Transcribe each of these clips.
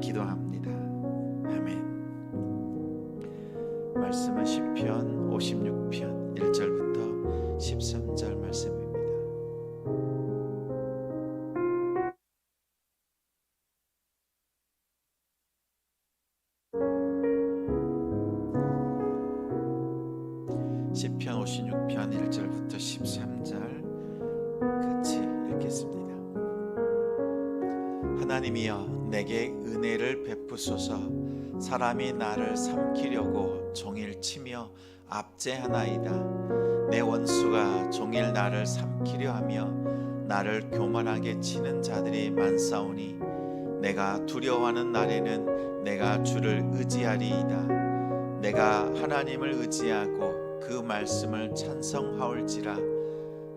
기도합니다. 아멘. 말씀은 시편 56편 1절부터 13절 말씀입니다. 시편 56편 1절부터 13절 같이 읽겠습니다. 하나님이여 내게 은혜를 베푸소서. 사람이 나를 삼키려고 종일 치며 압제하나이다. 내 원수가 종일 나를 삼키려 하며 나를 교만하게 치는 자들이 많사오니 내가 두려워하는 날에는 내가 주를 의지하리이다. 내가 하나님을 의지하고 그 말씀을 찬성하올지라.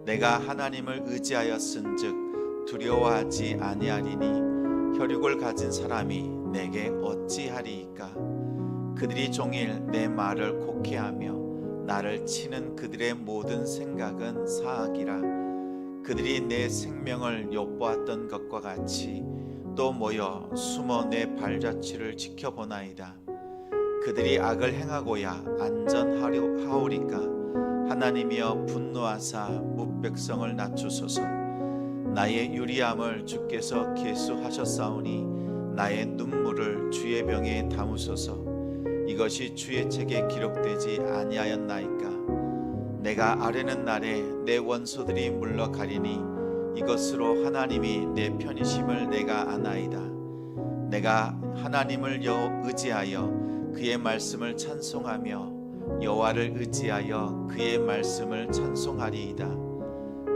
내가 하나님을 의지하였은즉 두려워하지 아니하리니 혈육을 가진 사람이 내게 어찌하리이까? 그들이 종일 내 말을 곡해하며 나를 치는 그들의 모든 생각은 사악이라. 그들이 내 생명을 엿보았던 것과 같이 또 모여 숨어 내 발자취를 지켜보나이다. 그들이 악을 행하고야 안전하려 하오리까? 하나님이여 분노하사 묵백성을 낮추소서 나의 유리함을 주께서 계수하셨사오니 나의 눈물을 주의 병에 담으소서. 이것이 주의 책에 기록되지 아니하였나이까? 내가 아뢰는 날에 내 원소들이 물러가리니 이것으로 하나님이 내 편이심을 내가 아나이다. 내가 하나님을 여 의지하여 그의 말씀을 찬송하며 여호와를 의지하여 그의 말씀을 찬송하리이다.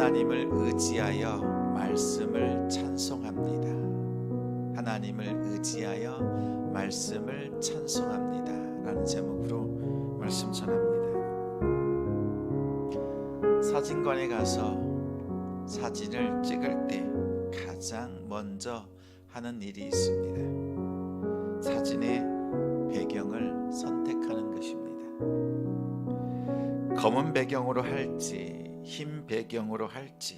하나님을 의지하여 말씀을 찬송합니다 하나님을 의지하여 말씀을 찬송합니다 라는 제목으로 말씀 전합니다 사진관에 가서 사진을 찍을 때 가장 먼저 하는 일이 있습니다. 사진의 배경을 선택하는 것입니다. 검은 배경으로 할지 흰 배경으로 할지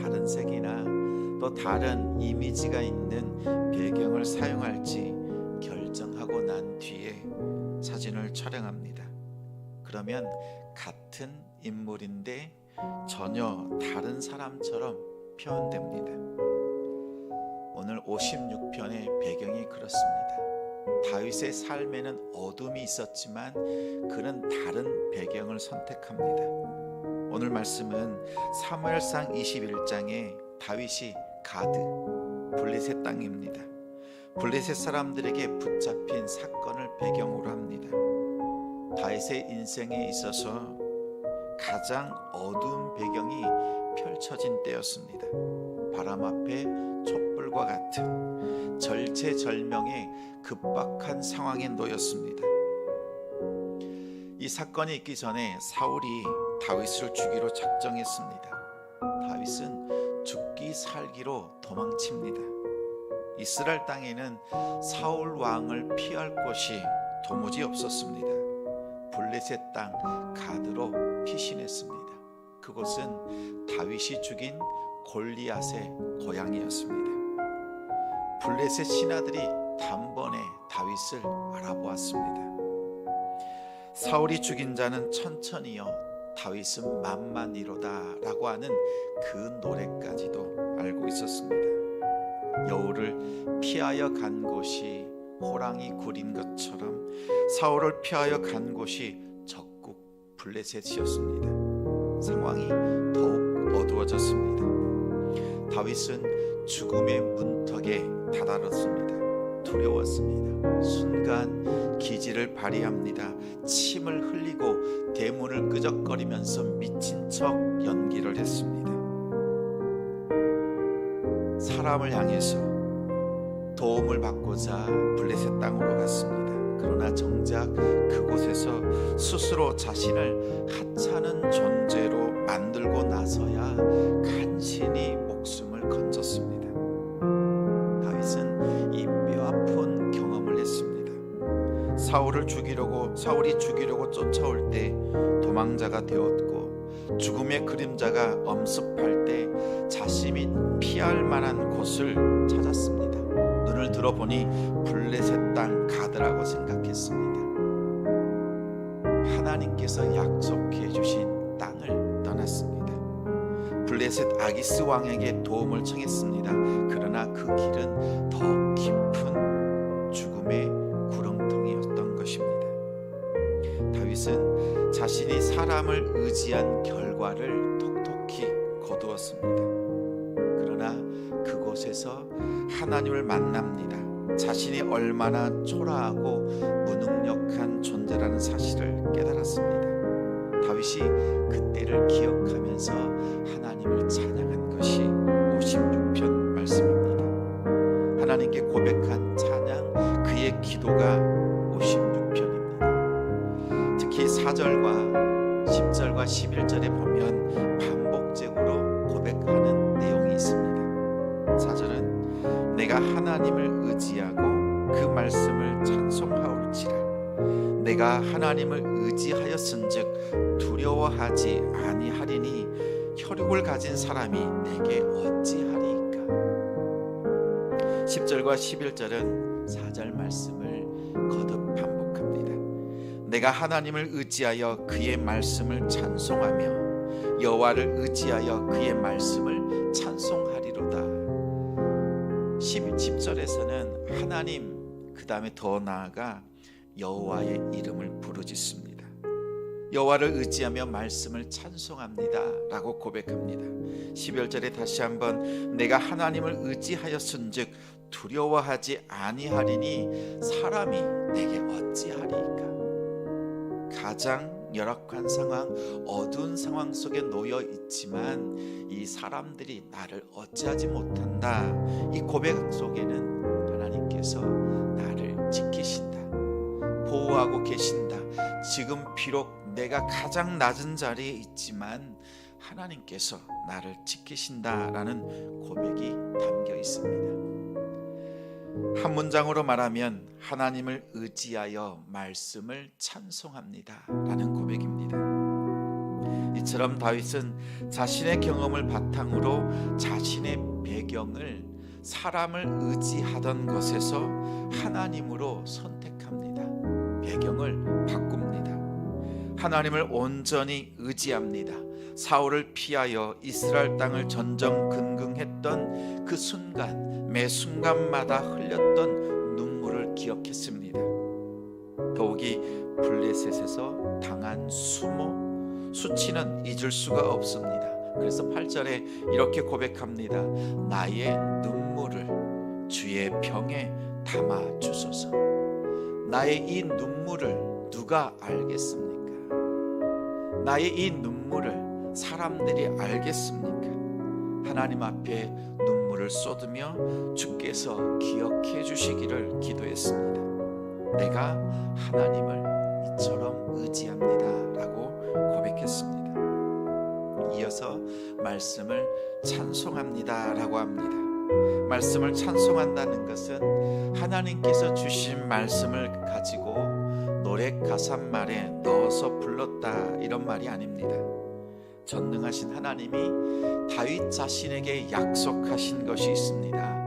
다른 색이나 또 다른 이미지가 있는 배경을 사용할지 결정하고 난 뒤에 사진을 촬영합니다. 그러면 같은 인물인데 전혀 다른 사람처럼 표현됩니다. 오늘 56편의 배경이 그렇습니다. 다윗의 삶에는 어둠이 있었지만 그는 다른 배경을 선택합니다. 오늘 말씀은 사무엘상 21장에 다윗이 가드 블레셋 땅입니다. 블레셋 사람들에게 붙잡힌 사건을 배경으로 합니다. 다윗의 인생에 있어서 가장 어두운 배경이 펼쳐진 때였습니다. 바람 앞에 촛불과 같은 절체절명의 급박한 상황에 놓였습니다. 이 사건이 있기 전에 사울이 다윗을 죽이로 작정했습니다. 다윗은 죽기 살기로 도망칩니다. 이스라엘 땅에는 사울 왕을 피할 곳이 도무지 없었습니다. 블레셋 땅 가드로 피신했습니다. 그곳은 다윗이 죽인 골리앗의 고향이었습니다. 블레셋 신하들이 단번에 다윗을 알아보았습니다. 사울이 죽인 자는 천천히요 다윗은 만만이로다라고 하는 그 노래까지도 알고 있었습니다. 여우를 피하여 간 곳이 호랑이 굴인 것처럼 사울을 피하여 간 곳이 적국 블레셋이었습니다. 상황이 더욱 어두워졌습니다. 다윗은 죽음의 문턱에 다다랐습니다. 두려웠습니다. 순간 기지를 발휘합니다. 침을 흘리고 대문을 끄적거리면서 미친 척 연기를 했습니다. 사람을 향해서 도움을 받고자 블레셋 땅으로 갔습니다. 그러나 정작 그곳에서 스스로 자신을 하찮은 존재로 만들고 나서야 간신히 목숨을 건졌습니다. 이 뼈아픈 경험을 했습니다. 사울을 죽이려고 사울이 죽이려고 쫓아올 때 도망자가 되었고 죽음의 그림자가 엄습할 때 자신이 피할 만한 곳을 찾았습니다. 눈을 들어보니 블레셋 땅 가드라고 생각했습니다. 하나님께서 약속해 주신. 블레셋 아기스 왕에게 도움을 청했습니다. 그러나 그 길은 더 깊은 죽음의 구렁텅이였던 것입니다. 다윗은 자신이 사람을 의지한 결과를 톡톡히 거두었습니다. 그러나 그곳에서 하나님을 만납니다. 자신이 얼마나 초라하고 무능력한 존재라는 사실을 깨달았습니다. 다윗이 그때를 기억하면서 하나님을 찬양한 것이 56편 말씀입니다. 하나님께 고백한 찬양 그의 기도가 56편입니다. 특히 4절과 10절과 11절에 보면 반복적으로 고백하는 내용이 있습니다. 4절은 내가 하나님을 의지하고 그 말씀을 찬송하올지라 내가 하나님을 의지하였은즉 두려워하지 아니하리니 혈육을 가진 사람이 내게 어찌하리이까? 10절과 11절은 4절 말씀을 거듭 반복합니다. 내가 하나님을 의지하여 그의 말씀을 찬송하며 여호와를 의지하여 그의 말씀을 찬송하리로다. 10, 10절에서는 하나님 그 다음에 더 나아가 여호와의 이름을 부르짖습니다. 여호와를 의지하며 말씀을 찬송합니다라고 고백합니다. 11절에 다시 한번 내가 하나님을 의지하였은즉 두려워하지 아니하리니 사람이 내게 어찌하리이까 가장 열악한 상황, 어두운 상황 속에 놓여 있지만 이 사람들이 나를 어찌하지 못한다. 이 고백 속에는 하나님께서 나를. 보호하고 계신다. 지금 비록 내가 가장 낮은 자리에 있지만 하나님께서 나를 지키신다라는 고백이 담겨 있습니다. 한 문장으로 말하면 하나님을 의지하여 말씀을 찬송합니다라는 고백입니다. 이처럼 다윗은 자신의 경험을 바탕으로 자신의 배경을 사람을 의지하던 것에서 하나님으로 선택합니다. 배경을 바꿉니다. 하나님을 온전히 의지합니다. 사울을 피하여 이스라엘 땅을 전전긍긍했던 그 순간 매 순간마다 흘렸던 눈물을 기억했습니다. 더욱이 블레셋에서 당한 수모 수치는 잊을 수가 없습니다. 그래서 8절에 이렇게 고백합니다. 나의 눈물을 주의 병에 담아 주소서. 나의 이 눈물을 누가 알겠습니까? 나의 이 눈물을 사람들이 알겠습니까? 하나님 앞에 눈물을 쏟으며 주께서 기억해 주시기를 기도했습니다. 내가 하나님을 이처럼 의지합니다. 라고 고백했습니다. 이어서 말씀을 찬송합니다. 라고 합니다. 말씀을 찬송한다는 것은 하나님께서 주신 말씀을 가지고 노래 가사말에 넣어서 불렀다 이런 말이 아닙니다. 전능하신 하나님이 다윗 자신에게 약속하신 것이 있습니다.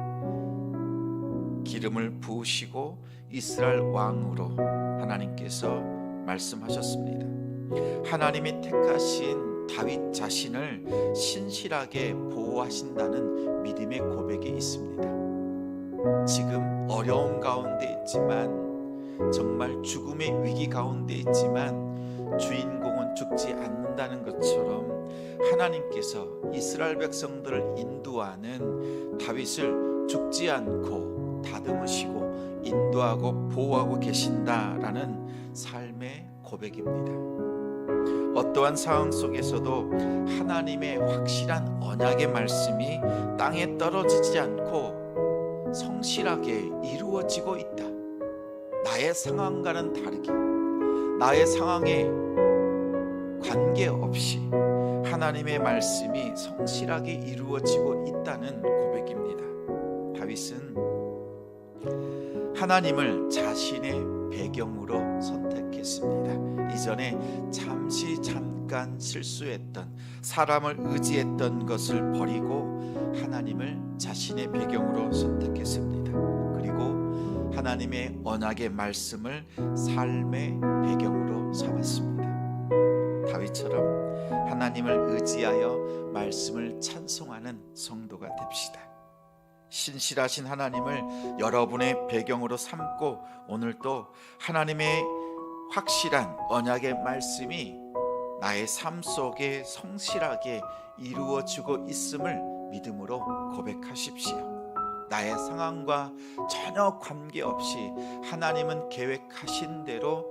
기름을 부으시고 이스라엘 왕으로 하나님께서 말씀하셨습니다. 하나님이 택하신 다윗 자신을 신실하게 보호하신다는 믿음의 고백이 있습니다. 지금 어려운 가운데 있지만 정말 죽음의 위기 가운데 있지만 주인공은 죽지 않는다는 것처럼 하나님께서 이스라엘 백성들을 인도하는 다윗을 죽지 않고 다듬으시고 인도하고 보호하고 계신다라는 삶의 고백입니다. 어떠한 상황 속에서도 하나님의 확실한 언약의 말씀이 땅에 떨어지지 않고 성실하게 이루어지고 있다. 나의 상황과는 다르게 나의 상황에 관계없이 하나님의 말씀이 성실하게 이루어지고 있다는 고백입니다. 다윗은 하나님을 자신의 배경으로 선택 했습니다. 이전에 잠시 잠깐 실수했던 사람을 의지했던 것을 버리고 하나님을 자신의 배경으로 선택했습니다. 그리고 하나님의 언약의 말씀을 삶의 배경으로 삼았습니다. 다윗처럼 하나님을 의지하여 말씀을 찬송하는 성도가 됩시다. 신실하신 하나님을 여러분의 배경으로 삼고 오늘도 하나님의 확실한 언약의 말씀이 나의 삶 속에 성실하게 이루어지고 있음을 믿음으로 고백하십시오. 나의 상황과 전혀 관계없이 하나님은 계획하신 대로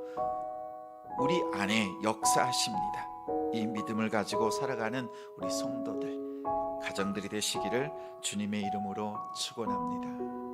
우리 안에 역사하십니다. 이 믿음을 가지고 살아가는 우리 성도들, 가정들이 되시기를 주님의 이름으로 축원합니다.